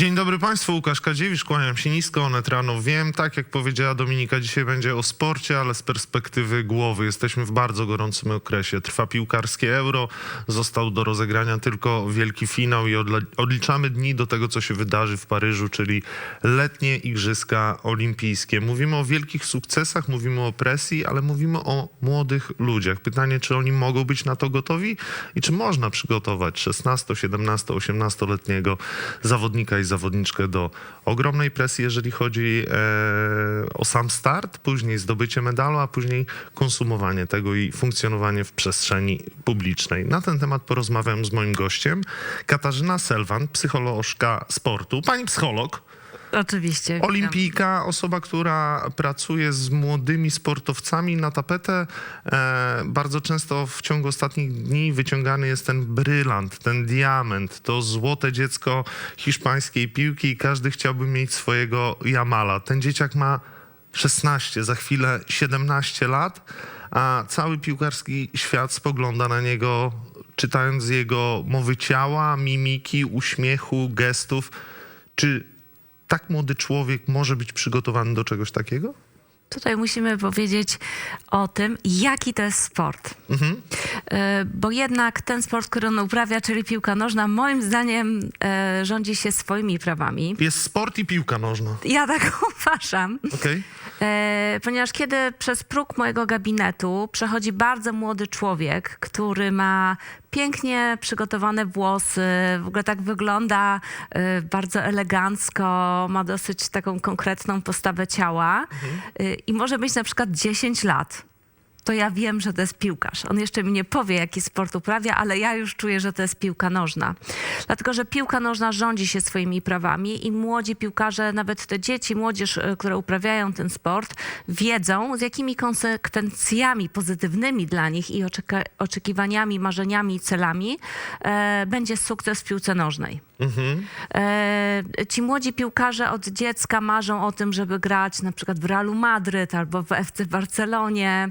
Dzień dobry Państwu, Łukasz Kadziewicz, kłaniam się nisko, Onet rano wiem, tak jak powiedziała Dominika, dzisiaj będzie o sporcie, ale z perspektywy głowy. Jesteśmy w bardzo gorącym okresie. Trwa piłkarskie euro, został do rozegrania tylko wielki finał i odliczamy dni do tego, co się wydarzy w Paryżu, czyli letnie Igrzyska Olimpijskie. Mówimy o wielkich sukcesach, mówimy o presji, ale mówimy o młodych ludziach. Pytanie, czy oni mogą być na to gotowi i czy można przygotować 16, 17, 18-letniego zawodnika i zawodniczkę do ogromnej presji, jeżeli chodzi e, o sam start, później zdobycie medalu, a później konsumowanie tego i funkcjonowanie w przestrzeni publicznej. Na ten temat porozmawiałem z moim gościem, Katarzyna Selwan, psycholożka sportu. Pani psycholog, Oczywiście. Olimpijka, osoba, która pracuje z młodymi sportowcami na tapetę. E, bardzo często w ciągu ostatnich dni wyciągany jest ten brylant, ten diament, to złote dziecko hiszpańskiej piłki i każdy chciałby mieć swojego Jamala. Ten dzieciak ma 16, za chwilę 17 lat, a cały piłkarski świat spogląda na niego, czytając jego mowy ciała, mimiki, uśmiechu, gestów. Czy tak młody człowiek może być przygotowany do czegoś takiego? Tutaj musimy powiedzieć o tym, jaki to jest sport. E, Bo jednak ten sport, który on uprawia, czyli piłka nożna, moim zdaniem e, rządzi się swoimi prawami. Jest sport i piłka nożna. Ja tak uważam. Okej? E, ponieważ kiedy przez próg mojego gabinetu przechodzi bardzo młody człowiek, który ma pięknie przygotowane włosy, w ogóle tak wygląda e, bardzo elegancko, ma dosyć taką konkretną postawę ciała e, i może mieć na przykład 10 lat. To ja wiem, że to jest piłkarz. On jeszcze mi nie powie, jaki sport uprawia, ale ja już czuję, że to jest piłka nożna. Dlatego, że piłka nożna rządzi się swoimi prawami i młodzi piłkarze, nawet te dzieci, młodzież, e, które uprawiają ten sport, wiedzą, z jakimi konsekwencjami pozytywnymi dla nich i oczekiwaniami, marzeniami i celami e, będzie sukces w piłce nożnej. E, ci młodzi piłkarze od dziecka marzą o tym, żeby grać na przykład w Realu Madryt albo w FC Barcelonie.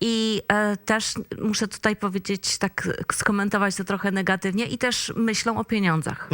I e, też muszę tutaj powiedzieć, tak skomentować to trochę negatywnie, i też myślą o pieniądzach.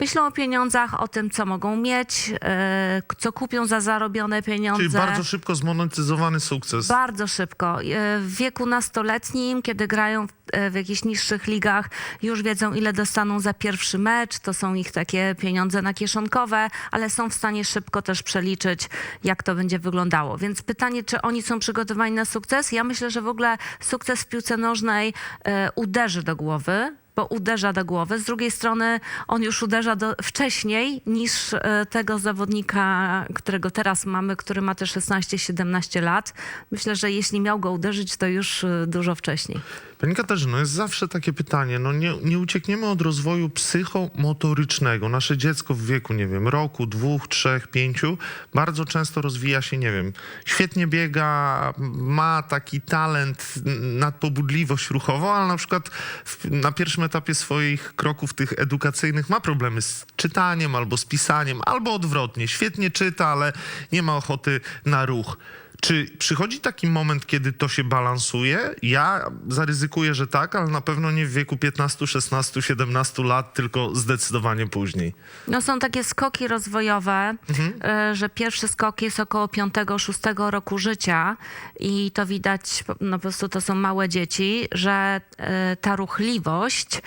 Myślą o pieniądzach, o tym, co mogą mieć, e, co kupią za zarobione pieniądze. Czyli bardzo szybko zmonetyzowany sukces. Bardzo szybko. E, W wieku nastoletnim, kiedy grają w, w jakichś niższych ligach, już wiedzą, ile dostaną za pierwszy mecz. To są ich takie pieniądze na kieszonkowe, ale są w stanie szybko też przeliczyć, jak to będzie wyglądało. Więc pytanie, czy oni są przygotowani na sukces? Ja myślę, że w ogóle sukces w piłce nożnej e, uderzy do głowy. Bo uderza do głowy. Z drugiej strony on już uderza do, wcześniej niż e, tego zawodnika, którego teraz mamy, który ma te 16-17 lat. Myślę, że jeśli miał go uderzyć, to już e, dużo wcześniej. Pani Katarzyno, jest zawsze takie pytanie, no nie, nie uciekniemy od rozwoju psychomotorycznego. Nasze dziecko w wieku, nie wiem, roku, dwóch, trzech, pięciu, bardzo często rozwija się, nie wiem, świetnie biega, ma taki talent, n- nadpobudliwość ruchową, ale na przykład w, na pierwszym etapie swoich kroków tych edukacyjnych ma problemy z czytaniem albo z pisaniem, albo odwrotnie. Świetnie czyta, ale nie ma ochoty na ruch. Czy przychodzi taki moment, kiedy to się balansuje? Ja zaryzykuję, że tak, ale na pewno nie w wieku 15, 16, 17 lat, tylko zdecydowanie później. No są takie skoki rozwojowe, e, że pierwszy skok jest około 5-6 roku życia i to widać, no po prostu to są małe dzieci, że e, ta ruchliwość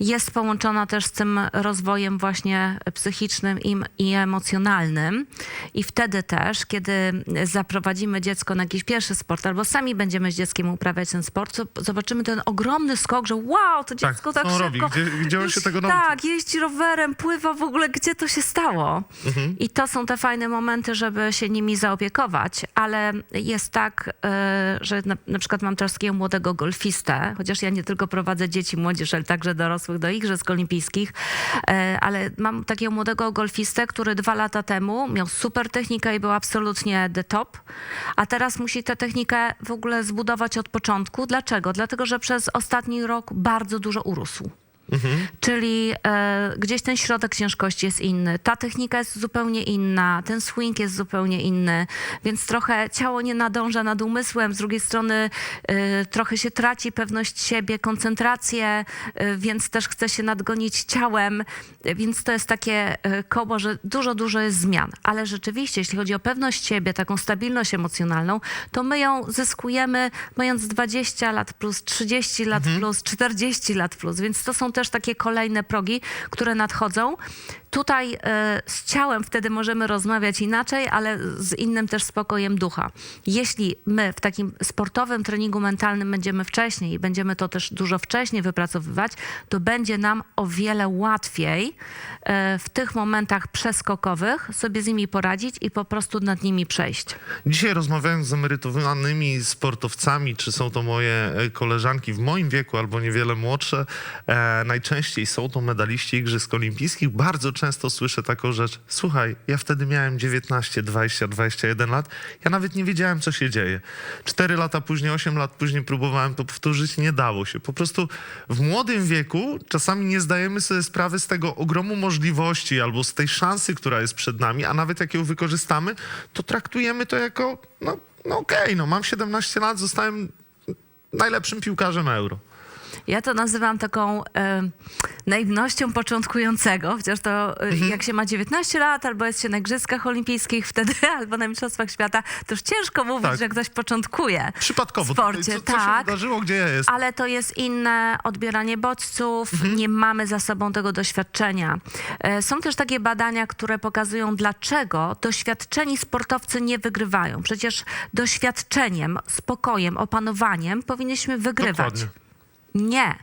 jest połączona też z tym rozwojem właśnie psychicznym i emocjonalnym i wtedy też, kiedy zaprowadzimy dziecko na jakiś pierwszy sport albo sami będziemy z dzieckiem uprawiać ten sport, to zobaczymy ten ogromny skok, że wow, to dziecko tak, co on robi? szybko... Gdzie- gdzie się tego nauczył? Tak, jeździ rowerem, pływa w ogóle, gdzie to się stało. Mhm. I to są te fajne momenty, żeby się nimi zaopiekować, ale jest tak, e, że na, na przykład mam teraz takiego młodego golfistę, chociaż ja nie tylko prowadzę dzieci, młodzież, ale także dorosłych do Igrzysk Olimpijskich, e, ale mam takiego młodego golfistę, który dwa lata temu miał super technikę i był absolutnie the top, a teraz musi tę technikę w ogóle zbudować od początku. Dlaczego? Dlatego, że przez ostatni rok bardzo dużo urósł. Czyli e, gdzieś ten środek ciężkości jest inny, ta technika jest zupełnie inna, ten swing jest zupełnie inny, więc trochę ciało nie nadąża nad umysłem, z drugiej strony e, trochę się traci pewność siebie, koncentrację, e, więc też chce się nadgonić ciałem, więc to jest takie e, koło, że dużo, dużo jest zmian. Ale rzeczywiście, jeśli chodzi o pewność siebie, taką stabilność emocjonalną, to my ją zyskujemy mając 20 lat plus, 30 lat plus, 40 lat plus, więc to są też takie kolejne progi, które nadchodzą. Tutaj e, z ciałem wtedy możemy rozmawiać inaczej, ale z innym też spokojem ducha. Jeśli my w takim sportowym treningu mentalnym będziemy wcześniej i będziemy to też dużo wcześniej wypracowywać, to będzie nam o wiele łatwiej e, w tych momentach przeskokowych sobie z nimi poradzić i po prostu nad nimi przejść. Dzisiaj rozmawiając z emerytowanymi sportowcami, czy są to moje e, koleżanki w moim wieku albo niewiele młodsze, najczęściej są to medaliści Igrzysk Olimpijskich. Bardzo często słyszę taką rzecz, słuchaj, ja wtedy miałem 19, 20, 21 lat, ja nawet nie wiedziałem, co się dzieje. Cztery lata później, 8 lat później próbowałem to powtórzyć, nie dało się. Po prostu w młodym wieku czasami nie zdajemy sobie sprawy z tego ogromu możliwości albo z tej szansy, która jest przed nami, a nawet jak ją wykorzystamy, to traktujemy to jako, no, no okej, no mam 17 lat, zostałem najlepszym piłkarzem euro. Ja to nazywam taką e, naiwnością początkującego, chociaż to e, jak się ma 19 lat, albo jest się na Igrzyskach Olimpijskich wtedy, albo na Mistrzostwach Świata, to już ciężko mówić, Tak. że ktoś początkuje Przypadkowo. w sporcie. Co, co tak. się wydarzyło, gdzie ja jestem? Ale to jest inne odbieranie bodźców, Mhm. nie mamy za sobą tego doświadczenia. E, Są też takie badania, które pokazują, dlaczego doświadczeni sportowcy nie wygrywają. Przecież doświadczeniem, spokojem, opanowaniem powinniśmy wygrywać. Dokładnie. Nie,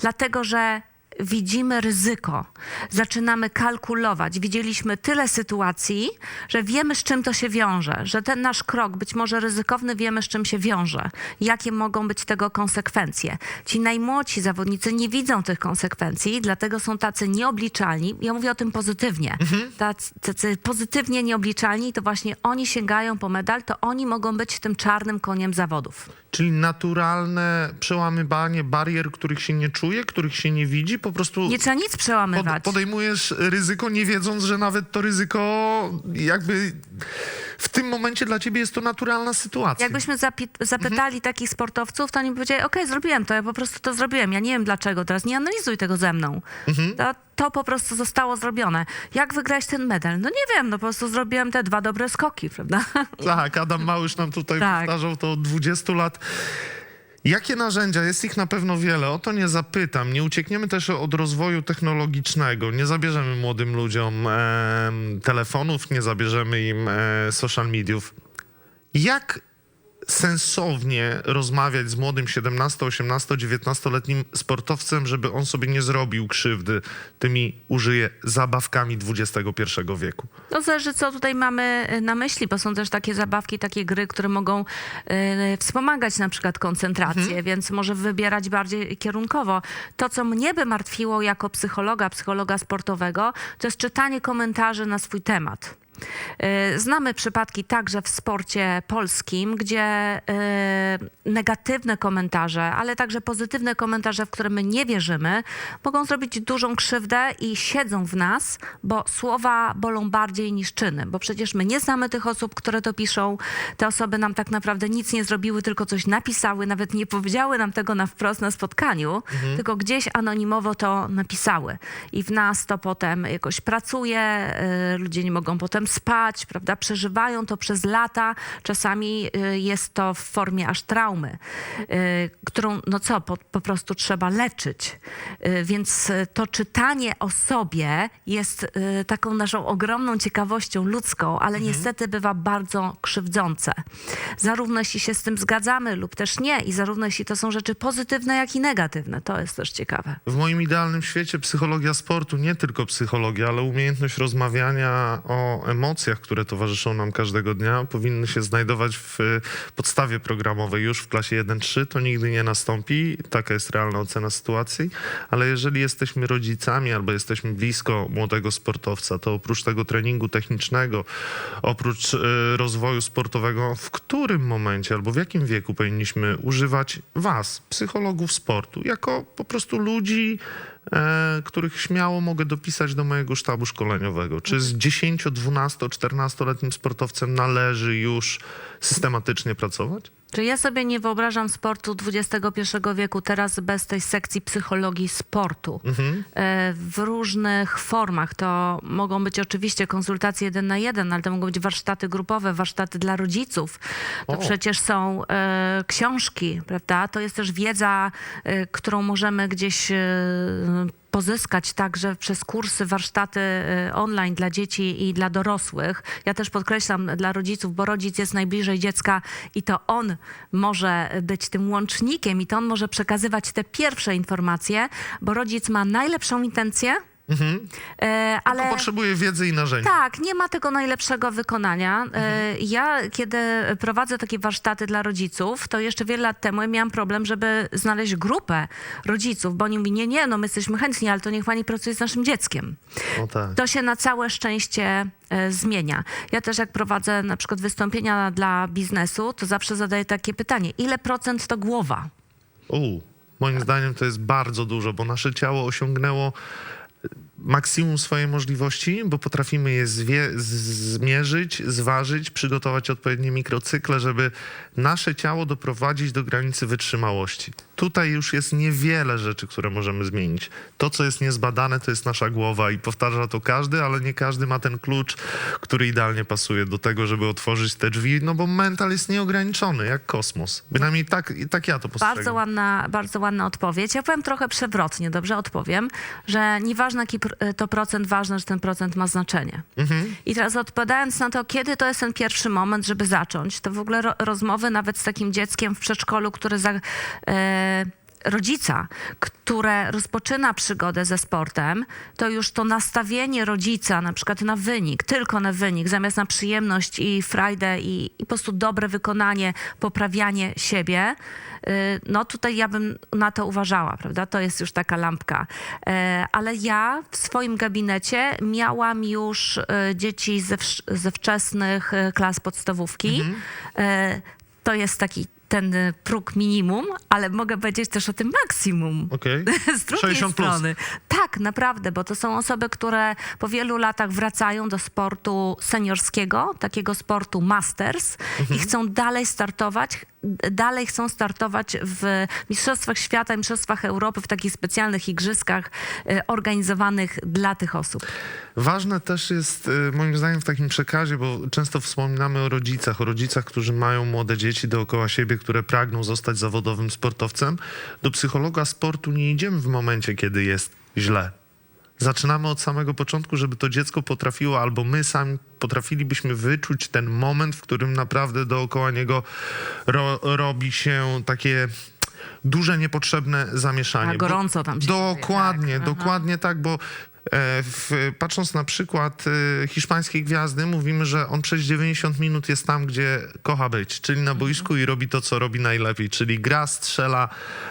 dlatego że widzimy ryzyko, zaczynamy kalkulować. Widzieliśmy tyle sytuacji, że wiemy, z czym to się wiąże, że ten nasz krok, być może ryzykowny, wiemy, z czym się wiąże, jakie mogą być tego konsekwencje. Ci najmłodsi zawodnicy nie widzą tych konsekwencji, dlatego są tacy nieobliczalni. Ja mówię o tym pozytywnie. Tacy, tacy pozytywnie nieobliczalni, to właśnie oni sięgają po medal, to oni mogą być tym czarnym koniem zawodów. Czyli naturalne przełamywanie barier, których się nie czuje, których się nie widzi, po prostu Nie trzeba nic pod, przełamywać. podejmujesz ryzyko, nie wiedząc, że nawet to ryzyko jakby w tym momencie dla ciebie jest to naturalna sytuacja. Jakbyśmy zapytali takich sportowców, to oni by powiedzieli, okej, zrobiłem to, ja po prostu to zrobiłem, ja nie wiem dlaczego, teraz nie analizuj tego ze mną. To, to po prostu zostało zrobione. Jak wygrać ten medal? No nie wiem, no po prostu zrobiłem te dwa dobre skoki, prawda? Tak, Adam Małysz nam tutaj Tak. powtarzał to od 20 lat. Jakie narzędzia? Jest ich na pewno wiele. O to nie zapytam. Nie uciekniemy też od rozwoju technologicznego. Nie zabierzemy młodym ludziom em, telefonów, nie zabierzemy im e, social mediów. Jak sensownie rozmawiać z młodym 17, 18, 19-letnim sportowcem, żeby on sobie nie zrobił krzywdy tymi, użyję, zabawkami XXI wieku? No zależy, co tutaj mamy y, na myśli, bo są też takie zabawki, takie gry, które mogą y, wspomagać na przykład koncentrację, więc może wybierać bardziej kierunkowo. To, co mnie by martwiło jako psychologa, psychologa sportowego, to jest czytanie komentarzy na swój temat. Y, Znamy przypadki także w sporcie polskim, gdzie y, negatywne komentarze, ale także pozytywne komentarze, w które my nie wierzymy, mogą zrobić dużą krzywdę i siedzą w nas, bo słowa bolą bardziej niż czyny, bo przecież my nie znamy tych osób, które to piszą. Te osoby nam tak naprawdę nic nie zrobiły, tylko coś napisały, nawet nie powiedziały nam tego na wprost na spotkaniu, tylko gdzieś anonimowo to napisały. I w nas to potem jakoś pracuje, y, ludzie nie mogą potem spać, prawda? Przeżywają to przez lata. Czasami y, jest to w formie aż traumy, y, którą, no co, po, po prostu trzeba leczyć. Y, Więc to czytanie o sobie jest taką naszą ogromną ciekawością ludzką, ale niestety bywa bardzo krzywdzące. Zarówno jeśli się z tym zgadzamy lub też nie i zarówno jeśli to są rzeczy pozytywne, jak i negatywne. To jest też ciekawe. W moim idealnym świecie psychologia sportu, nie tylko psychologia, ale umiejętność rozmawiania o emocjach, które towarzyszą nam każdego dnia, powinny się znajdować w y, podstawie programowej już w klasie 1-3. To nigdy nie nastąpi, taka jest realna ocena sytuacji, ale jeżeli jesteśmy rodzicami albo jesteśmy blisko młodego sportowca, to oprócz tego treningu technicznego, oprócz y, rozwoju sportowego, w którym momencie albo w jakim wieku powinniśmy używać was, psychologów sportu, jako po prostu ludzi, których śmiało mogę dopisać do mojego sztabu szkoleniowego. Czy z 10, 12, 14-letnim sportowcem należy już systematycznie pracować? Czy ja sobie nie wyobrażam sportu XXI wieku teraz bez tej sekcji psychologii sportu? E, W różnych formach. To mogą być oczywiście konsultacje jeden na jeden, ale to mogą być warsztaty grupowe, warsztaty dla rodziców. To O. przecież są e, książki, prawda? To jest też wiedza, e, którą możemy gdzieś e, pozyskać także przez kursy, warsztaty e, online dla dzieci i dla dorosłych. Ja też podkreślam dla rodziców, bo rodzic jest najbliżej dziecka i to on może być tym łącznikiem i to on może przekazywać te pierwsze informacje, bo rodzic ma najlepszą intencję, e, ale... Tylko potrzebuję wiedzy i narzędzi. Tak, nie ma tego najlepszego wykonania. E, Ja, kiedy prowadzę takie warsztaty dla rodziców, to jeszcze wiele lat temu miałam problem, żeby znaleźć grupę rodziców, bo oni mówili, nie, nie, no my jesteśmy chętni, ale to niech pani pracuje z naszym dzieckiem. O tak. To się na całe szczęście e, zmienia. Ja też jak prowadzę na przykład wystąpienia dla biznesu, to zawsze zadaję takie pytanie, ile procent to głowa? U, moim zdaniem to jest bardzo dużo, bo nasze ciało osiągnęło maksimum swojej możliwości, bo potrafimy je zmierzyć, zważyć, przygotować odpowiednie mikrocykle, żeby nasze ciało doprowadzić do granicy wytrzymałości. Tutaj już jest niewiele rzeczy, które możemy zmienić. To, co jest niezbadane, to jest nasza głowa i powtarza to każdy, ale nie każdy ma ten klucz, który idealnie pasuje do tego, żeby otworzyć te drzwi, no bo mental jest nieograniczony, jak kosmos. Bynajmniej tak, tak ja to postrzegam. Bardzo ładna, bardzo ładna odpowiedź. Ja powiem trochę przewrotnie, dobrze odpowiem, że nieważne jaki to procent, ważne, że ten procent ma znaczenie. I teraz odpowiadając na to, kiedy to jest ten pierwszy moment, żeby zacząć, to w ogóle ro- rozmowy nawet z takim dzieckiem w przedszkolu, które za, e, rodzica, które rozpoczyna przygodę ze sportem, to już to nastawienie rodzica na przykład na wynik, tylko na wynik, zamiast na przyjemność i frajdę i, i po prostu dobre wykonanie, poprawianie siebie, y, no tutaj ja bym na to uważała, prawda? To jest już taka lampka. E, Ale ja w swoim gabinecie miałam już e, dzieci ze, ze wczesnych klas podstawówki. E, To jest taki ten e, próg minimum, ale mogę powiedzieć też o tym maksimum. Okej. Z drugiej 60 plus. strony. Tak, naprawdę, bo to są osoby, które po wielu latach wracają do sportu seniorskiego, takiego sportu masters i chcą dalej startować, dalej chcą startować w Mistrzostwach Świata, Mistrzostwach Europy, w takich specjalnych igrzyskach e, organizowanych dla tych osób. Ważne też jest, y, moim zdaniem, w takim przekazie, bo często wspominamy o rodzicach, o rodzicach, którzy mają młode dzieci dookoła siebie, które pragną zostać zawodowym sportowcem. Do psychologa sportu nie idziemy w momencie, kiedy jest źle. Zaczynamy od samego początku, żeby to dziecko potrafiło, albo my sami potrafilibyśmy wyczuć ten moment, w którym naprawdę dookoła niego ro, robi się takie duże, niepotrzebne zamieszanie. A gorąco tam się Dokładnie, dzieje, tak. Aha. dokładnie tak, bo w, patrząc na przykład e, hiszpańskiej gwiazdy, mówimy, że on przez 90 minut jest tam, gdzie kocha być, czyli na boisku i robi to, co robi najlepiej, czyli gra, strzela,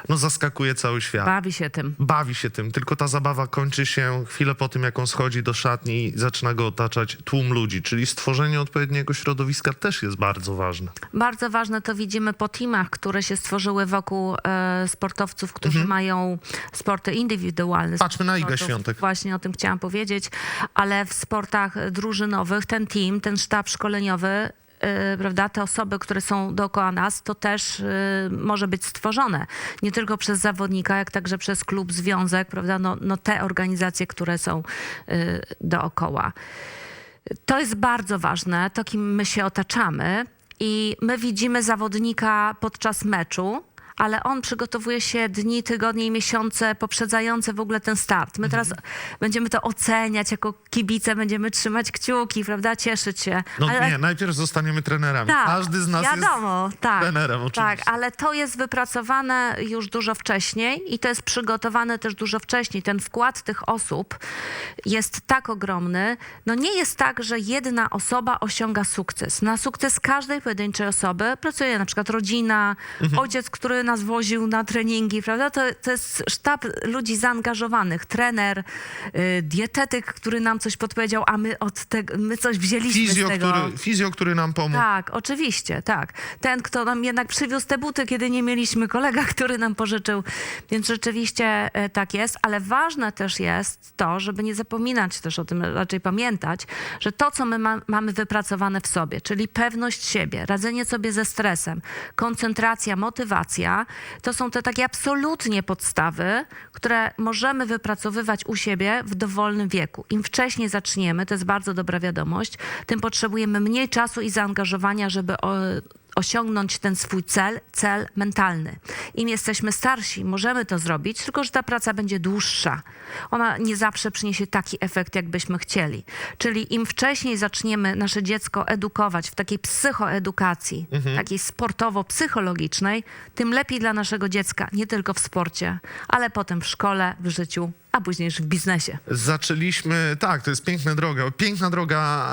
no zaskakuje cały świat. Bawi się tym. Bawi się tym, tylko ta zabawa kończy się chwilę po tym, jak on schodzi do szatni i zaczyna go otaczać tłum ludzi, czyli stworzenie odpowiedniego środowiska też jest bardzo ważne. Bardzo ważne to widzimy po teamach, które się stworzyły wokół e, sportowców, którzy mają sporty indywidualne. Patrzmy na Igę. Świątek. Właśnie o tym chciałam powiedzieć, ale w sportach drużynowych ten team, ten sztab szkoleniowy, e, prawda, te osoby, które są dookoła nas, to też e, może być stworzone. Nie tylko przez zawodnika, jak także przez klub, związek, prawda, no, no te organizacje, które są e, dookoła. To jest bardzo ważne, to kim my się otaczamy. I my widzimy zawodnika podczas meczu, ale on przygotowuje się dni, tygodnie i miesiące poprzedzające w ogóle ten start. My teraz będziemy to oceniać jako kibice, będziemy trzymać kciuki, prawda, cieszyć się. No ale... nie, najpierw zostaniemy trenerami. Tak, Każdy z nas wiadomo, jest tak, trenerem oczywiście. Tak, ale to jest wypracowane już dużo wcześniej i to jest przygotowane też dużo wcześniej. Ten wkład tych osób jest tak ogromny. No nie jest tak, że jedna osoba osiąga sukces. Na sukces każdej pojedynczej osoby pracuje na przykład rodzina, Mhm. ojciec, który nas woził na treningi, prawda? To, to jest sztab ludzi zaangażowanych, trener, y, dietetyk, który nam coś podpowiedział, a my od tego, my coś wzięliśmy Fizjo, z tego. który, fizjo, który nam pomógł. Tak, oczywiście, tak. Ten, kto nam jednak przywiózł te buty, kiedy nie mieliśmy, kolega, który nam pożyczył. Więc rzeczywiście e, tak jest, ale ważne też jest to, żeby nie zapominać też o tym, raczej pamiętać, że to, co my ma, mamy wypracowane w sobie, czyli pewność siebie, radzenie sobie ze stresem, koncentracja, motywacja, to są te takie absolutnie podstawy, które możemy wypracowywać u siebie w dowolnym wieku. Im wcześniej zaczniemy, to jest bardzo dobra wiadomość, tym potrzebujemy mniej czasu i zaangażowania, żeby osiągnąć ten swój cel, cel mentalny. Im jesteśmy starsi, możemy to zrobić, tylko że ta praca będzie dłuższa. Ona nie zawsze przyniesie taki efekt, jakbyśmy chcieli. Czyli im wcześniej zaczniemy nasze dziecko edukować w takiej psychoedukacji, takiej sportowo-psychologicznej, tym lepiej dla naszego dziecka, nie tylko w sporcie, ale potem w szkole, w życiu, a później już w biznesie. Zaczęliśmy, tak, to jest piękna droga. Piękna droga,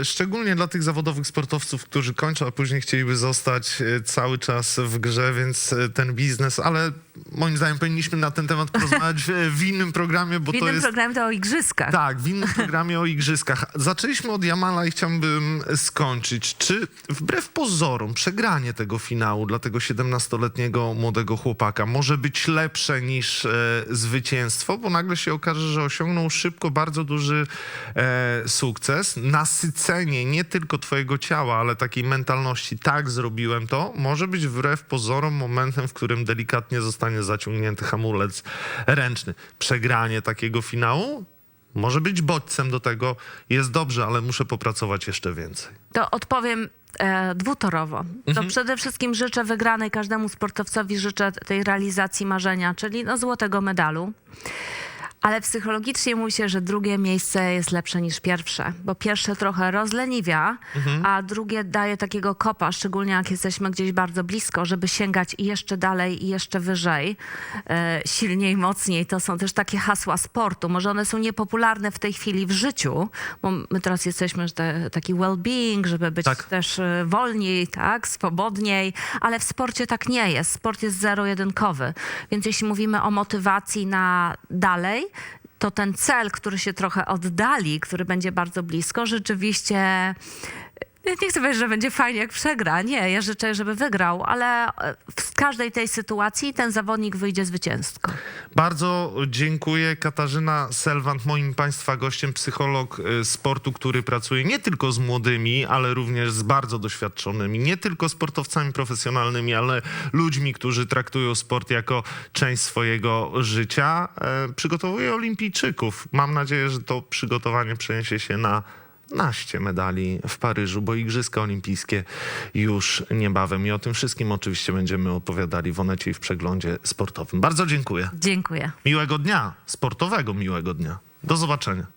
e, szczególnie dla tych zawodowych sportowców, którzy kończą, a później chcieliby zostać e, cały czas w grze, więc e, ten biznes, ale moim zdaniem powinniśmy na ten temat porozmawiać w, innym programie, bo W to innym jest... programie to o igrzyskach. Tak, w innym programie o igrzyskach. Zaczęliśmy od Jamala i chciałbym skończyć. Czy wbrew pozorom przegranie tego finału dla tego 17-letniego młodego chłopaka może być lepsze niż e, zwycięstwo? Bo nagle się okaże, że osiągnął szybko bardzo duży e, sukces. Nasycenie nie tylko twojego ciała, ale takiej mentalności. Tak, zrobiłem to. Może być wbrew pozorom momentem, w którym delikatnie zostanie zaciągnięty hamulec ręczny. Przegranie takiego finału może być bodźcem do tego. Jest dobrze, ale muszę popracować jeszcze więcej. To odpowiem e, dwutorowo. To Mhm. przede wszystkim życzę wygranej każdemu sportowcowi, życzę tej realizacji marzenia, czyli no, złotego medalu. Ale psychologicznie mówi się, że drugie miejsce jest lepsze niż pierwsze, bo pierwsze trochę rozleniwia, Mhm. a drugie daje takiego kopa, szczególnie jak jesteśmy gdzieś bardzo blisko, żeby sięgać i jeszcze dalej i jeszcze wyżej, e, silniej, mocniej. To są też takie hasła sportu. Może one są niepopularne w tej chwili w życiu, bo my teraz jesteśmy, że te, taki well-being, żeby być Tak. też e, wolniej, tak, swobodniej, ale w sporcie tak nie jest. Sport jest zero-jedynkowy. Więc jeśli mówimy o motywacji na dalej, to ten cel, który się trochę oddali, który będzie bardzo blisko, rzeczywiście. Nie chcę powiedzieć, że będzie fajnie, jak przegra. Nie, ja życzę, żeby wygrał, ale e, w każdej tej sytuacji ten zawodnik wyjdzie zwycięsko. Bardzo dziękuję. Katarzyna Selwant, moim Państwa gościem, psycholog y, sportu, który pracuje nie tylko z młodymi, ale również z bardzo doświadczonymi, nie tylko sportowcami profesjonalnymi, ale ludźmi, którzy traktują sport jako część swojego życia. E, Przygotowuje olimpijczyków. Mam nadzieję, że to przygotowanie przeniesie się na naście medali w Paryżu, bo Igrzyska Olimpijskie już niebawem. I o tym wszystkim oczywiście będziemy opowiadali w Onecie i w przeglądzie sportowym. Bardzo dziękuję. Dziękuję. Miłego dnia, sportowego miłego dnia. Do zobaczenia.